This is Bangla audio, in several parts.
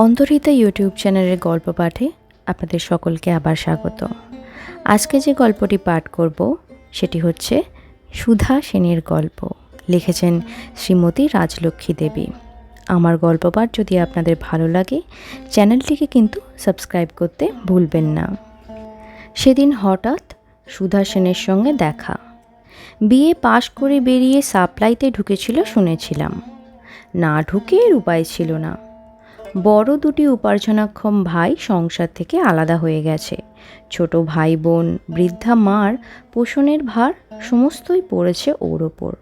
অন্তরিতা ইউটিউব চ্যানেলের গল্প পাঠে আপনাদের সকলকে আবার স্বাগত। আজকে যে গল্পটি পাঠ করব, সেটি হচ্ছে সুধা সেনের গল্প। লিখেছেন শ্রীমতী রাজলক্ষ্মী দেবী। আমার গল্প পাঠ যদি আপনাদের ভালো লাগে, চ্যানেলটিকে কিন্তু সাবস্ক্রাইব করতে ভুলবেন না। সেদিন হঠাৎ সুধা সেনের সঙ্গে দেখা। বিয়ে পাশ করে বেরিয়ে সাপ্লাইতে ঢুকেছিল শুনেছিলাম। না ঢুকে উপায় ছিল না। বড় দুটি উপার্জনাক্ষম ভাই সংসার থেকে আলাদা হয়ে গেছে। ছোট ভাই বোন বৃদ্ধা মার পোষণের ভার সমস্তই পড়েছে ওর ওপর।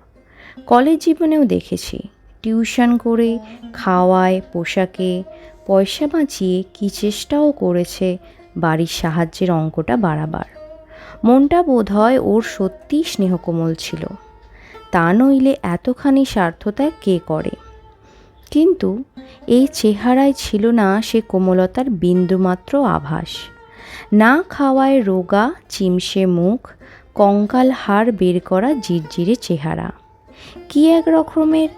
কলেজ জীবনেও দেখেছি, টিউশন করে, খাওয়ায়, পোশাকে, পয়সা বাঁচিয়ে কী চেষ্টাও করেছে বাড়ির সাহায্যের অঙ্কটা বাড়াবার। মনটা বোধ হয় ওর সত্যিই স্নেহকোমল ছিল। তা নইলে এতখানি স্বার্থত্যাগ কে করে? কিন্তু এই চেহারায় ছিল না সে কোমলতার বিন্দুমাত্র আভাস। না খাওয়ায় রোগা, চিমসে মুখ, কঙ্কাল হাড় বের করা জিরজিরে চেহারা। কি এক রকমের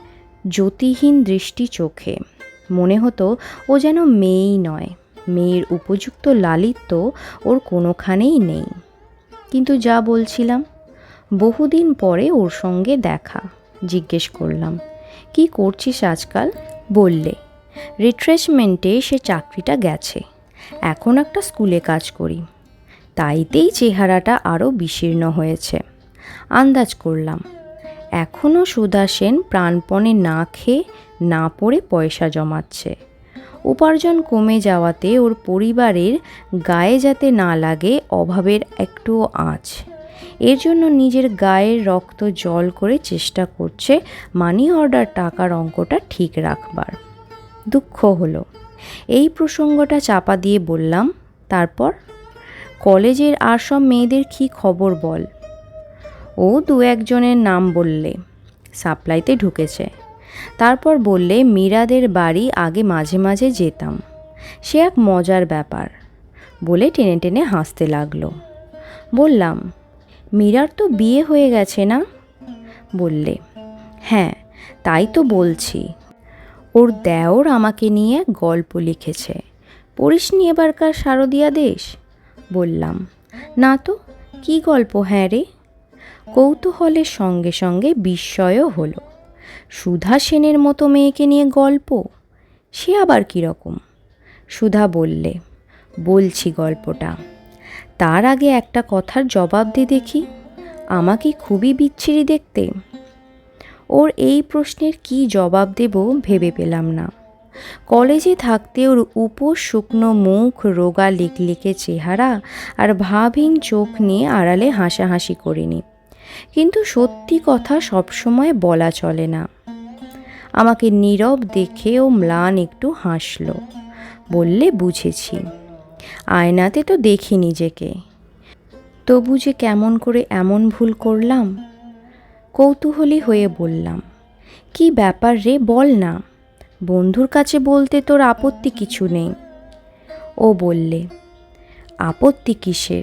জ্যোতিহীন দৃষ্টি চোখে। মনে হতো ও যেন মেয়েই নয়, মেয়ের উপযুক্ত লালিত্য ওর কোনোখানেই নেই। কিন্তু যা বলছিলাম, বহুদিন পরে ওর সঙ্গে দেখা, জিজ্ঞেস করলাম। কি করছিস আজকাল? বললে রিট্রেসমেন্টে সে চাকরিটা গেছে, এখন একটা স্কুলে কাজ করি। তাইতেই চেহারাটা আরও বিশীর্ণ হয়েছে। আন্দাজ করলাম এখনও সুধা সেন প্রাণপণে না খেয়ে না পড়ে পয়সা জমাচ্ছে। উপার্জন কমে যাওয়াতে ওর পরিবারের গায়ে যাতে না লাগে, অভাবের একটুও আঁচ এর জন্য নিজের গায়ের রক্ত জল করে চেষ্টা করছে মানি অর্ডার টাকার অঙ্কটা ঠিক রাখবার। দুঃখ হলো। এই প্রসঙ্গটা চাপা দিয়ে বললাম, তারপর? কলেজের আর সব মেয়েদের কী খবর বল? ও দু একজনের নাম বললে, সাপ্লাইতে ঢুকেছে। তারপর বললে, মীরাদের বাড়ি আগে মাঝে মাঝে যেতাম। সে এক মজার ব্যাপার। বলে টেনে টেনে হাসতে লাগল। বললাম মীরার তো বিয়ে হয়ে গেছে না? বললে হ্যাঁ তাই তো বলছি। ওর দেওর আমাকে নিয়ে গল্প লিখেছে। পড়িস নি এবারকার শারদিয়া দেশ? বললাম, না তো, কি গল্প হ্যাঁ রে? কৌতূহলের সঙ্গে সঙ্গে বিস্ময়ও হলো। সুধা সেনের মতো মেয়েকে নিয়ে গল্প? সে আবার কীরকম? সুধা বললে, বলছি গল্পটা। তার আগে একটা কথার জবাব দে দেখি। আমাকে খুবই বিচ্ছিরি দেখতে। ওর এই প্রশ্নের কি জবাব দেব ভেবে পেলাম না। কলেজে থাকতে ওর উপর শুকনো মুখ, রোগা লিকলিকে চেহারা আর ভাবহীন চোখ নিয়ে আড়ালে হাসাহাসি করিনি। কিন্তু সত্যি কথা সবসময় বলা চলে না। আমাকে নীরব দেখে ও ম্লান একটু হাসল। বললে, বুঝেছি। আয়নাতে তো দেখি নিজেকে। তবু যে কেমন করে এমন ভুল করলাম, কৌতূহলী হয়ে বললাম, কি ব্যাপার রে, বল না। বন্ধুর কাছে বলতে তোর আপত্তি কিছু নেই। ও বললে, আপত্তি কিসের?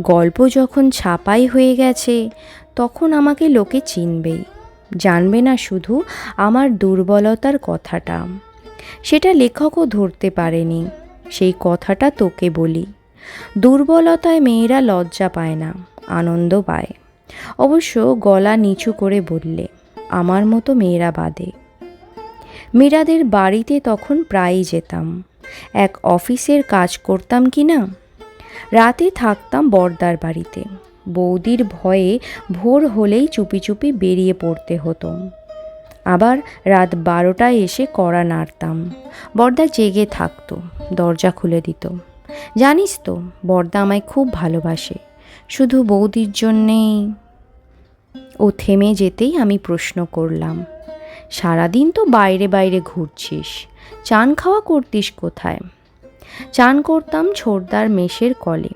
গল্প যখন ছাপাই হয়ে গেছে, তখন আমাকে লোকে চিনবেই। জানবে না শুধু আমার দুর্বলতার কথাটা। সেটা লেখকও ধরতে পারেনি। সেই কথাটা তোকে বলি। দুর্বলতায় মেয়েরা লজ্জা পায় না, আনন্দ পায়। অবশ্য গলা নিচু করে বললে, আমার মতো মেয়েরা বাদে। মীরাদের বাড়িতে তখন প্রায়ই যেতাম। এক অফিসের কাজ করতাম কি না? রাতে থাকতাম বর্দার বাড়িতে। বৌদির ভয়ে ভোর হলেই চুপি চুপি বেরিয়ে পড়তে হতো। আবার রাত বারোটায় এসে কড়া নাড়তাম। বর্দা জেগে থাকতো, দরজা খুলে দিত। জানিস তো, বর্দা আমায় খুব ভালোবাসে। শুধু বৌদির জন্যেই। ও থেমে যেতেই আমি প্রশ্ন করলাম, সারাদিন তো বাইরে বাইরে ঘুরছিস, চান খাওয়া করতিস কোথায়? চান করতাম ছোটদার মেষের কলে,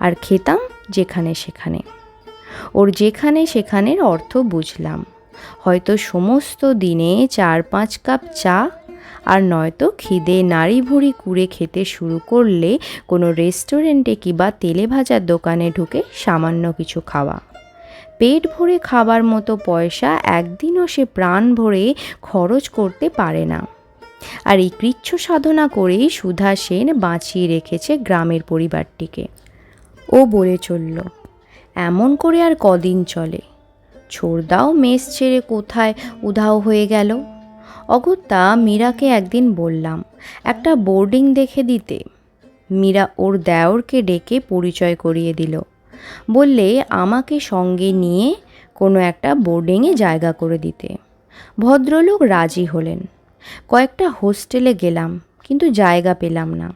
আর খেতাম যেখানে সেখানে। ওর যেখানে সেখানের অর্থ বুঝলাম। হয়তো সমস্ত দিনে চার পাঁচ কাপ চা আর নয়তো খিদে নাড়ি ভুড়ি কুড়ে খেতে শুরু করলে কোনো রেস্টুরেন্টে কিংবা তেলে ভাজার দোকানে ঢুকে সামান্য কিছু খাওয়া। পেট ভরে খাবার মতো পয়সা একদিনও সে প্রাণ ভরে খরচ করতে পারে না। আর এই কৃচ্ছ সাধনা করেই সুধা সেন বাঁচিয়ে রেখেছে গ্রামের পরিবারটিকে। ও বলে চলল, এমন করে আর কদিন চলে। ছোড়দাও মেস ছেড়ে কোথায় উধাও হয়ে গেল। অগত্যা মীরাকে একদিন বললাম, একটা বোর্ডিং দেখে দিতে। মীরা ওর দেওরকে ডেকে পরিচয় করিয়ে দিল। বললে, আমাকে সঙ্গে নিয়ে কোনো একটা বোর্ডিংয়ে জায়গা করে দিতে। ভদ্রলোক রাজি হলেন। কয়েকটা হোস্টেলে গেলাম, কিন্তু জায়গা পেলাম না।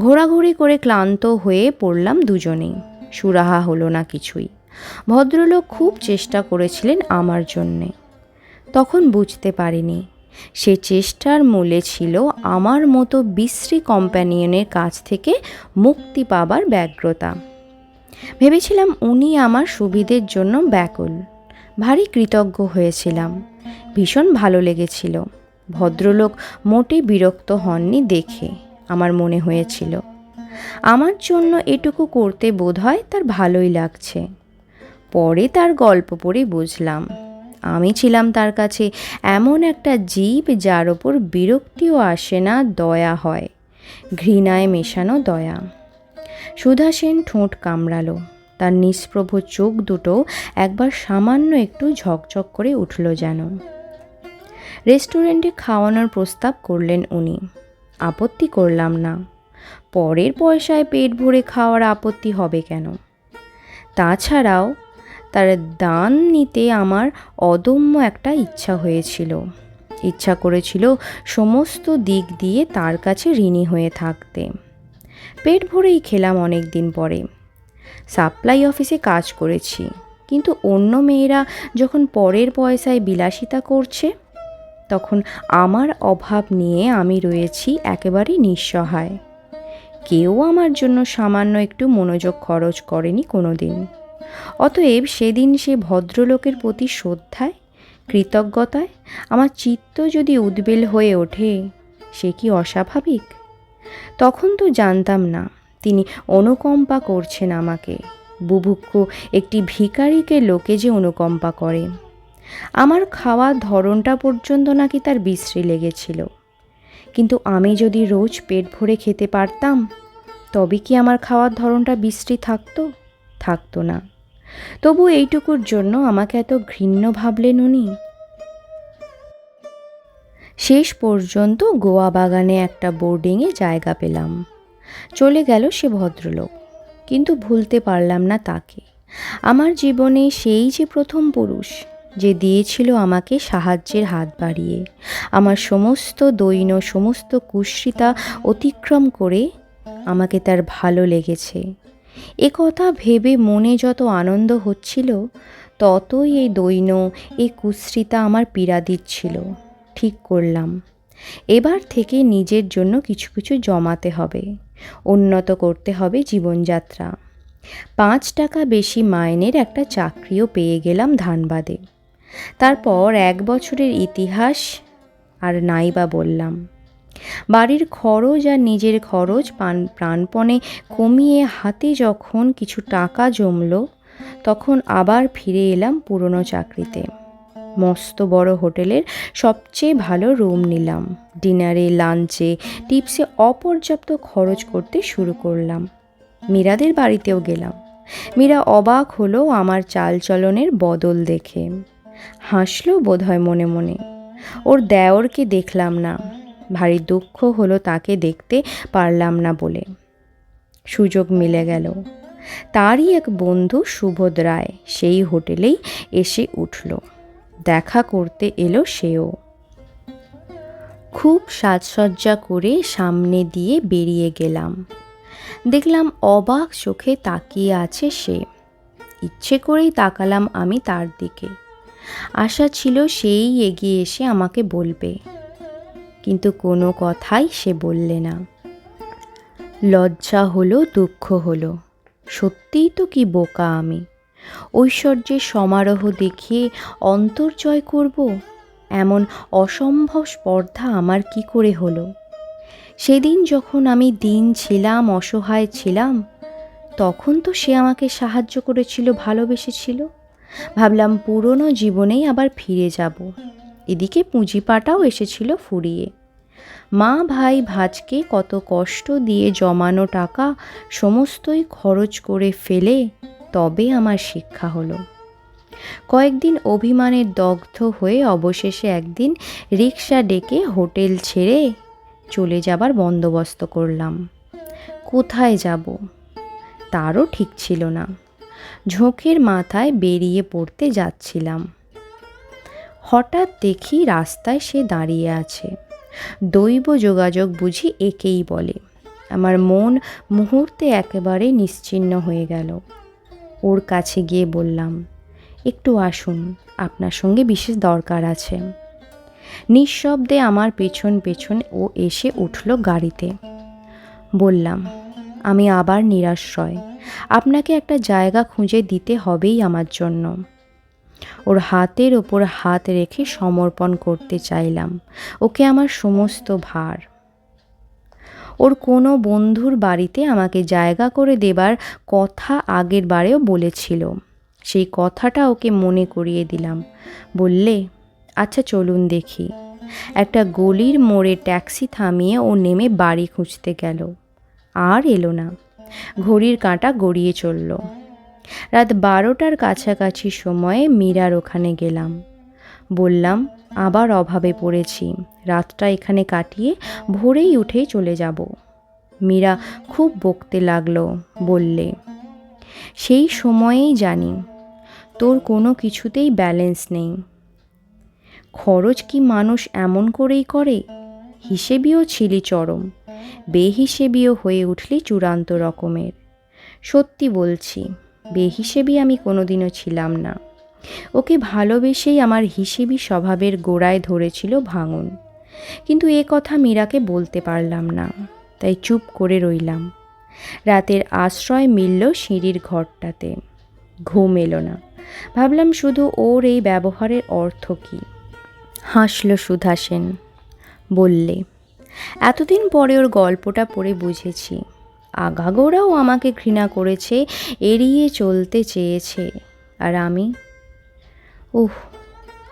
ঘোরাঘুরি করে ক্লান্ত হয়ে পড়লাম দুজনেই। সুরাহা হলো না কিছুই। ভদ্রলোক খুব চেষ্টা করেছিলেন আমার জন্যে। তখন বুঝতে পারিনি, সে চেষ্টার মূলে ছিল আমার মতো বিশ্রী কম্প্যানিয়নের কাছ থেকে মুক্তি পাবার ব্যগ্রতা। ভেবেছিলাম উনি আমার সুবিধের জন্য ব্যাকুল, ভারী কৃতজ্ঞ হয়েছিলাম, ভীষণ ভালো লেগেছিল। ভদ্রলোক মোটে বিরক্ত হননি দেখে আমার মনে হয়েছিল। আমার জন্য এটুকু করতে বোধ হয় তার ভালোই লাগছে। পরে তার গল্প পড়ে বুঝলাম। আমি ছিলাম তার কাছে এমন একটা জীব যার ওপর বিরক্তিও আসে না, দয়া হয়। ঘৃণায় মেশানো দয়া। সুধা সেন ঠোঁট কামড়ালো। তার নিষ্প্রভ চোখ দুটো একবার সামান্য একটু ঝকঝক করে উঠল যেন। রেস্টুরেন্টে খাওয়ানোর প্রস্তাব করলেন উনি। আপত্তি করলাম না। পরের পয়সায় পেট ভরে খাওয়ার আপত্তি হবে কেন? তাছাড়াও তার দান নিতে আমার অদম্য একটা ইচ্ছা হয়েছিল। ইচ্ছা করেছিল সমস্ত দিক দিয়ে তার কাছে ঋণী হয়ে থাকতে। পেট ভরেই খেলাম অনেক দিন পরে। সাপ্লাই অফিসে কাজ করেছি, কিন্তু অন্য মেয়েরা যখন পরের পয়সায় বিলাসিতা করছে, তখন আমার অভাব নিয়ে আমি রয়েছি একেবারেই নিঃসহায়। কেউ আমার জন্য সামান্য একটু মনোযোগ খরচ করেনি কোনো দিন অতএব সেদিন সে ভদ্রলোকের প্রতি শ্রদ্ধায়, কৃতজ্ঞতায় আমার চিত্ত যদি উদ্বেল হয়ে ওঠে, সে কি অস্বাভাবিক? তখন তো জানতাম না, তিনি অনুকম্পা করছেন আমাকে। বুভুক্ষ একটি ভিখারিকে লোকে যে অনুকম্পা করে। আমার খাওয়ার ধরনটা পর্যন্ত নাকি তার বিশ্রী লেগেছিল। কিন্তু আমি যদি রোজ পেট ভরে খেতে পারতাম, তবে কি আমার খাওয়ার ধরনটা বিশ্রী থাকতো? থাকতো না। তবু এইটুকুর জন্য আমাকে এত ঘৃণ্য ভাবলেন উনি। শেষ পর্যন্ত গোয়া বাগানে একটা বোর্ডিংয়ে জায়গা পেলাম। চলে গেল সে ভদ্রলোক। কিন্তু ভুলতে পারলাম না তাকে। আমার জীবনে সেই যে প্রথম পুরুষ, যে দিয়েছিল আমাকে সাহায্যের হাত বাড়িয়ে। আমার সমস্ত দৈন, সমস্ত কুশ্রিতা অতিক্রম করে আমাকে তার ভালো লেগেছে। এ কথা ভেবে মনে যত আনন্দ হচ্ছিল, ততই এই দৈন এই কুশ্রিতা আমার পীড়া দিচ্ছিল ঠিক করলাম। এবার থেকে নিজের জন্য কিছু কিছু জমাতে হবে। উন্নত করতে হবে জীবনযাত্রা। পাঁচ টাকা বেশি মাইনের একটা চাকরিও পেয়ে গেলাম ধানবাদে। তারপর এক বছরের ইতিহাস আর নাই বা বললাম। বাড়ির খরচ আর নিজের খরচ পান প্রাণপণে কমিয়ে হাতে যখন কিছু টাকা জমল, তখন আবার ফিরে এলাম পুরনো চাকরিতে। মস্ত বড় হোটেলের সবচেয়ে ভালো রুম নিলাম। ডিনারে, লাঞ্চে, টিপসে অপর্যাপ্ত খরচ করতে শুরু করলাম। মীরাদের বাড়িতেও গেলাম। মীরা অবাক হলো আমার চালচলনের বদল দেখে। হাসলো বোধহয় মনে মনে। ওর দেওরকে দেখলাম না। ভারী দুঃখ হলো তাকে দেখতে পারলাম না বলে। সুযোগ মিলে গেল। তারই এক বন্ধু সুবোধ রায় সেই হোটেলেই এসে উঠল। দেখা করতে এলো সেও। খুব সাজসজ্জা করে সামনে দিয়ে বেরিয়ে গেলাম। দেখলাম অবাক চোখে তাকিয়ে আছে সে। ইচ্ছে করেই তাকালাম আমি তার দিকে। আশা ছিল সেই এগিয়ে এসে আমাকে বলবে। কিন্তু কোনো কথাই সে বললে না। লজ্জা হলো, দুঃখ হলো। সত্যিই তো কি বোকা আমি? ঐশ্বর্যের সমারোহ দেখিয়ে অন্তর্জয় করব? এমন অসম্ভব স্পর্ধা আমার কি করে হলো? সেদিন যখন আমি দিন ছিলাম, অসহায় ছিলাম, তখন তো সে আমাকে সাহায্য করেছিল, ভালোবেসেছিল। ভাবলাম পুরনো জীবনেই আবার ফিরে যাব। এদিকে পুঁজিপাটাও এসেছিল ফুরিয়ে। মা ভাই ভাজকে কত কষ্ট দিয়ে জমানো টাকা সমস্তই খরচ করে ফেলে, তবে আমার শিক্ষা হলো। কয়েকদিন অভিমানের দগ্ধ হয়ে অবশেষে একদিন রিক্সা ডেকে হোটেল ছেড়ে চলে যাবার বন্দোবস্ত করলাম। কোথায় যাব? তারও ঠিক ছিল না। ঝোঁকের মাথায় বেরিয়ে পড়তে যাচ্ছিলাম। হঠাৎ দেখি রাস্তায় সে দাঁড়িয়ে আছে। দৈব যোগাযোগ বুঝি একেই বলে। আমার মন মুহূর্তে একেবারে নিশ্চিন্ন হয়ে গেল। ওর কাছে গিয়ে বললাম, একটু আসুন, আপনার সঙ্গে বিশেষ দরকার আছে। নিঃশব্দে আমার পেছন পেছন ও এসে উঠল গাড়িতে। বললাম, আমি আবার নিরাশ্রয়। আপনাকে একটা জায়গা খুঁজে দিতে হবেই আমার জন্য। ওর হাতের ওপর হাত রেখে সমর্পণ করতে চাইলাম। ওকে আমার সমস্ত ভার। ওর কোনো বন্ধুর বাড়িতে আমাকে জায়গা করে দেবার কথা আগের বারেও বলেছিল। সেই কথাটা ওকে মনে করিয়ে দিলাম। বললে আচ্ছা চলুন দেখি। একটা গলির মোড়ে ট্যাক্সি থামিয়ে ও নেমে বাড়ি খুঁজতে গেল। আর এলো না। ঘড়ির কাঁটা গড়িয়ে চলল। রাত বারোটার কাছাকাছি সময়ে মীরার ওখানে গেলাম। বললাম, আবার অভাবে পড়েছি, রাতটা এখানে কাটিয়ে ভোরেই উঠেই চলে যাব। মীরা খুব বকতে লাগল, বললে, সেই সময়েই জানি, তোর কোনো কিছুতেই ব্যালেন্স নেই। খরচ কি মানুষ এমন করেই করে? হিসেবিও ছিলি চরম, বেহিসেবিও হয়ে উঠলি চূড়ান্ত রকমের। সত্যি বলছি বেহিসেবি আমি কোনোদিনও ছিলাম না। ওকে ভালোবেসেই আমার হিসেবি স্বভাবের গোড়ায় ধরেছিল ভাঙন। কিন্তু এ কথা মীরাকে বলতে পারলাম না, তাই চুপ করে রইলাম। রাতের আশ্রয় মিলল সিঁড়ির ঘরটাতে। ঘুম এলো না। ভাবলাম শুধু ওর এই ব্যবহারের অর্থ কী। হাসল সুধা সেন বললে, এতদিন পরে ওর গল্পটা পড়ে বুঝেছি। আগাগোড়াও আমাকে ঘৃণা করেছে, এড়িয়ে চলতে চেয়েছে। আর আমি? উহ,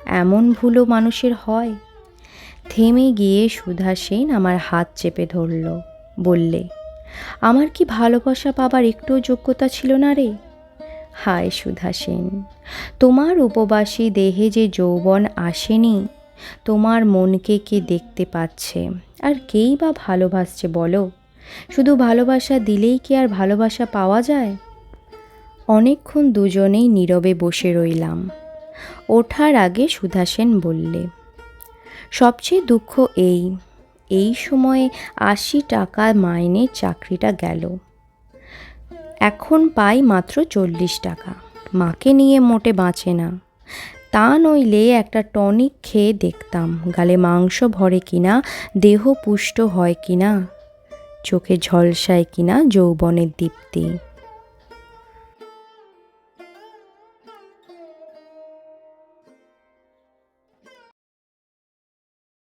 এমন ভুলও মানুষের হয়। থেমে গিয়ে সুধা সেন আমার হাত চেপে ধরল, বললে, আমার কি ভালোবাসা পাবার একটুও যোগ্যতা ছিল না রে? হায় সুধা সেন, তোমার উপবাসী দেহে যে যৌবন আসেনি, তোমার মনকে কে দেখতে পাচ্ছে? আর কেই বা ভালোবাসছে বলো? শুধু ভালোবাসা দিলেই কি আর ভালোবাসা পাওয়া যায়? অনেকক্ষণ দুজনেই নীরবে বসে রইলাম। ওঠার আগে সুধা সেন বললে, সবচেয়ে দুঃখ এই এই সময়ে আশি টাকা মাইনে চাকরিটা গেল। এখন পাই মাত্র চল্লিশ টাকা। মাকে নিয়ে মোটে বাঁচে না। তা নইলে একটা টনিক খেয়ে দেখতাম, গালে মাংস ভরে কিনা, দেহ পুষ্ট হয় কিনা। চোখে ঝলসায় কিনা যৌবনের দীপ্তি।